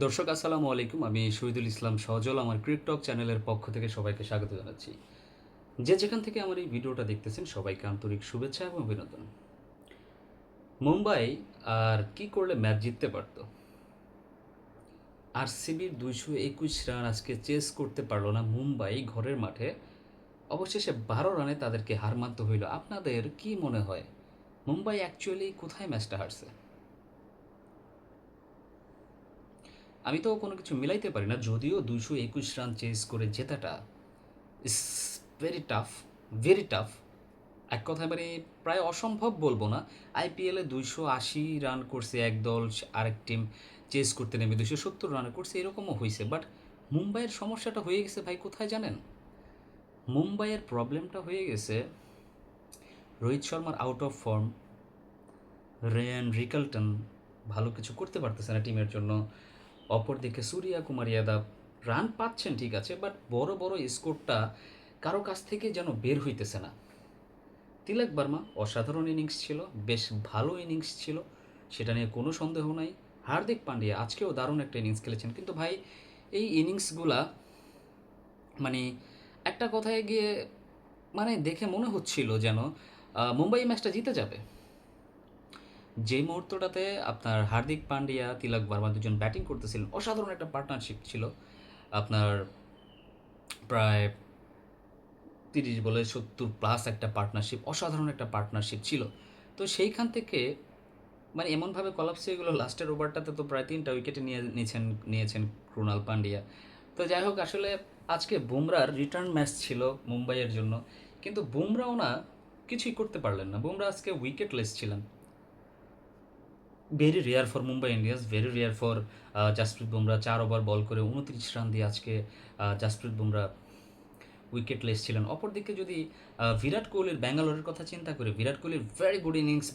দর্শক, আসসালামু আলাইকুম। আমি শহীদুল ইসলাম সজল আমার ক্রিকটক চ্যানেলের পক্ষ থেকে সবাইকে স্বাগত জানাচ্ছি। যে যেখান থেকে আমার এই ভিডিওটা দেখতেছেন, সবাইকে আন্তরিক শুভেচ্ছা এবং অভিনন্দন। মুম্বাই আর কি করলে ম্যাচ জিততে পারত? আর সিবির দুইশো একুশ রান আজকে চেস করতে পারল না মুম্বাই ঘরের মাঠে। অবশেষে বারো রানে তাদেরকে হার মানতে হইল। আপনাদের কি মনে হয়, মুম্বাই অ্যাকচুয়ালি কোথায় ম্যাচটা হারছে? আমি তো কোনো কিছু মিলাইতে পারি না, যদিও দুশো একুশ রান চেস করে জেতাটা is very tough very tough এক কথায় মানে প্রায় অসম্ভব বলব না। আইপিএলে দুইশো আশি রান করছে এক দল, আরেক টিম চেস করতে নেমে দুশো সত্তর রান করছে, এরকমও হয়েছে বাট মুম্বাইয়ের সমস্যাটা হয়ে গেছে ভাই, কোথায় জানেন? মুম্বাইয়ের প্রবলেমটা হয়ে গেছে রোহিত শর্মার out of form Ryan Rickelton ভালো কিছু করতে পারতেছে না টিমের জন্য। অপরদিকে সূর্যা কুমার যাদব রান পাচ্ছেন ঠিক আছে বাট বড় বড় স্কোরটা কারও কাছ থেকে যেন বের হইতেছে না। তিলক বর্মা অসাধারণ ইনিংস ছিল, বেশ ভালো ইনিংস ছিল, সেটা নিয়ে কোনো সন্দেহ নাই। হার্দিক পান্ডিয়া আজকেও দারুণ একটা ইনিংস খেলেছেন, কিন্তু ভাই এই ইনিংসগুলা মানে একটা কথায় গিয়ে মানে দেখে মনে হচ্ছিল যেন মুম্বাই ম্যাচটা জিতে যাবে। যে মুহূর্তটাতে আপনার হার্দিক পান্ডিয়া, তিলক বর্মা দুজন ব্যাটিং করতেছিলেন, অসাধারণ একটা পার্টনারশিপ ছিল। আপনার প্রায় তিরিশ বলে সত্তর প্লাস একটা পার্টনারশিপ অসাধারণ একটা পার্টনারশিপ ছিল। তো সেইখান থেকে মানে এমনভাবে কলাপস হয়ে গেলো, লাস্টের ওভারটাতে তো প্রায় তিনটা উইকেটে নিয়ে নিয়েছেন নিয়েছেন ক্রুণাল পান্ডিয়া। তো যাই হোক, আসলে আজকে বুমরার রিটার্ন ম্যাচ ছিল মুম্বাইয়ের জন্য, কিন্তু বুমরাও না কিছুই করতে পারলেন না। বুমরা আজকে উইকেটলেস ছিলেন। Very rare for Mumbai Indians very rare for Jasprit Bumrah চার ওভার বল করে উনত্রিশ রান দিয়ে আজকে জাসপ্রীত বুমরা উইকেটলেস ছিলেন। অপরদিকে যদি বিরাট কোহলির ব্যাঙ্গালোরের কথা চিন্তা করি, বিরাট কোহলির ভেরি গুড ইনিংস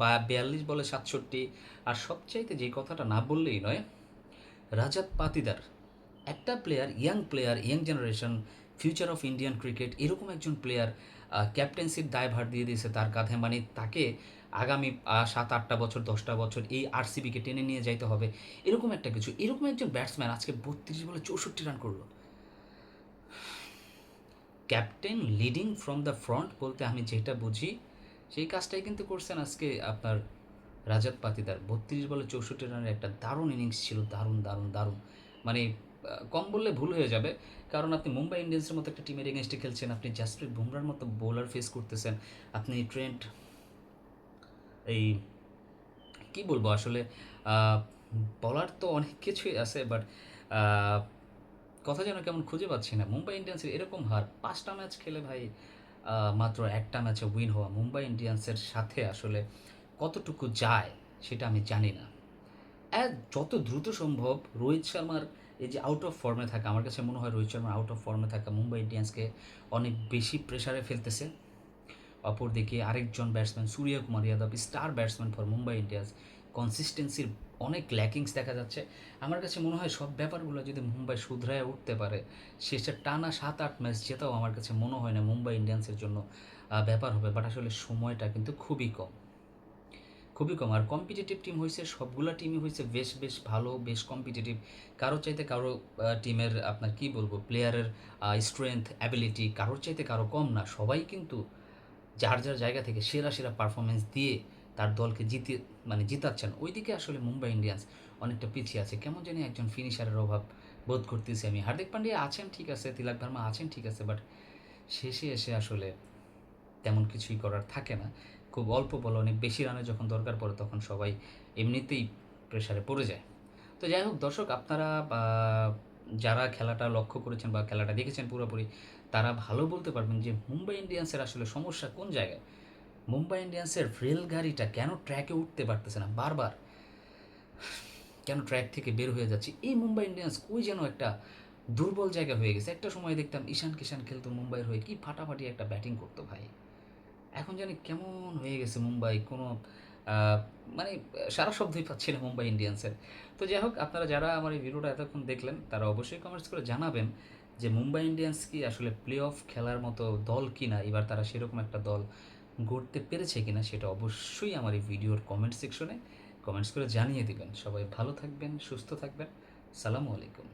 বা বিয়াল্লিশ বলে সাতষট্টি, আর সবচাইতে যে কথাটা না বললেই নয়, রাজাত পাতিদার, একটা player young player young generation future of Indian cricket এরকম একজন প্লেয়ার ক্যাপ্টেন্সির দায়ভার দিয়ে দিয়েছে তার কাঁধে। মানে তাকে আগামী সাত, আটটা বছর, দশটা বছর এই আরসিবিকে টেনে নিয়ে যাইতে হবে। এরকম একটা কিছু, এরকম একজন ব্যাটসম্যান আজকে বত্রিশ বলে চৌষট্টি রান করল। Captain leading from the front বলতে আমি যেটা বুঝি, সেই কাজটাই কিন্তু করছেন আজকে আপনার রাজাত পাতিদার। বত্রিশ বলে চৌষট্টি রানের একটা দারুণ ইনিংস ছিল, দারুণ দারুণ দারুণ। মানে কম বললে ভুল হয়ে যাবে, কারণ আপনি মুম্বাই ইন্ডিয়ান্সের মতো একটা টিমের এগেনস্টে খেলছেন, আপনি জাসপ্রীত বুমরার মতো বোলার ফেস করতেছেন, আপনি ট্রেন্ট এই, কি বলব আসলে বলার তো অনেক কিছুই আছে বাট কথা যেন কেমন খুঁজে পাচ্ছি না। মুম্বাই ইন্ডিয়ান্সের এরকম হার, পাঁচটা ম্যাচ খেলে ভাই মাত্র একটা ম্যাচে উইন হওয়া। মুম্বাই ইন্ডিয়ান্সের সাথে আসলে কতটুকু যায় সেটা আমি জানি না। যত দ্রুত সম্ভব রোহিত শর্মার এই যে আউট অফ ফর্মে থাকা, আমার কাছে মনে হয় রোহিত শর্মা আউট অফ ফর্মে থাকা মুম্বাই ইন্ডিয়ান্সকে অনেক বেশি প্রেসারে ফেলতেছে। অপরদিকে আরেকজন batsman Surya Kumar Yadav star batsman for Mumbai Indians কনসিস্টেন্সির অনেক ল্যাকিংস দেখা যাচ্ছে। আমার কাছে মনে হয় সব ব্যাপারগুলো যদি মুম্বাই শুধরায় উঠতে পারে, শেষের টানা সাত আট ম্যাচ জেতাও আমার কাছে মনে হয় না মুম্বাই ইন্ডিয়ান্সের জন্য ব্যাপার হবে। বাট আসলে সময়টা কিন্তু খুবই কম। খুবই কম। আর কম্পিটিটিভ টিম হয়েছে সবগুলো টিমই হয়েছে বেশ বেশ ভালো, বেশ কম্পিটিটিভ কারও চাইতে কারও টিমের আপনার কি বলব প্লেয়ারের স্ট্রেংথ অ্যাবিলিটি কারোর চাইতে কারও কম না। সবাই কিন্তু যার যার জায়গা থেকে সেরা সেরা পারফরমেন্স দিয়ে তার দলকে জিতে মানে জিতাচ্ছেন, ওইদিকে আসলে মুম্বাই ইন্ডিয়ান্স অনেকটা পিছিয়ে আছে। কেমন জানি একজন ফিনিশারের অভাব বোধ করতেছি আমি। হার্দিক পান্ডিয়া আছেন, ঠিক আছে, তিলক ভার্মা আছেন, ঠিক আছে বাট শেষে এসে আসলে তেমন কিছুই করার থাকে না। খুব অল্প বল, অনেক বেশি রানে যখন দরকার পড়ে, তখন সবাই এমনিতেই প্রেসারে পড়ে যায়। তো যাই হোক, দর্শক, আপনারা যারা খেলাটা লক্ষ্য করেছেন বা খেলাটা দেখেছেন পুরোপুরি, তারা ভালো বলতে পারবেন যে মুম্বাই ইন্ডিয়ান্সের আসলে সমস্যা কোন জায়গায়? মুম্বাই ইন্ডিয়ান্সের রেলগাড়িটা কেন ট্র্যাকে উঠতে পারতেছে না? বারবার কেন ট্র্যাক থেকে বের হয়ে যাচ্ছে? এই মুম্বাই ইন্ডিয়ান্স ওই যেন একটা দুর্বল জায়গা হয়ে গেছে। একটা সময় দেখতাম ঈশান কিষান খেলতো মুম্বাইয়ের হয়ে। কি ফাটাফাটি একটা ব্যাটিং করতো ভাই। এখন জানি কেমন হয়ে গেছে মুম্বাই। কোনো মানে সারা শব্দই পাচ্ছি না মুম্বাই ইন্ডিয়ান্সের। তো যাই হোক, আপনারা যারা আমার এই ভিডিওটা এতক্ষণ দেখলেন, তারা অবশ্যই কমেন্টস করে জানাবেন যে মুম্বাই ইন্ডিয়ান্স কি আসলে প্লে অফ খেলার মতো দল কি না এবার তারা সেরকম একটা দল গড়তে পেরেছে কিনা সেটা অবশ্যই আমার এই ভিডিওর কমেন্ট সেকশনে কমেন্টস করে জানিয়ে দিবেন। সবাই ভালো থাকবেন, সুস্থ থাকবেন। সালামু আলাইকুম।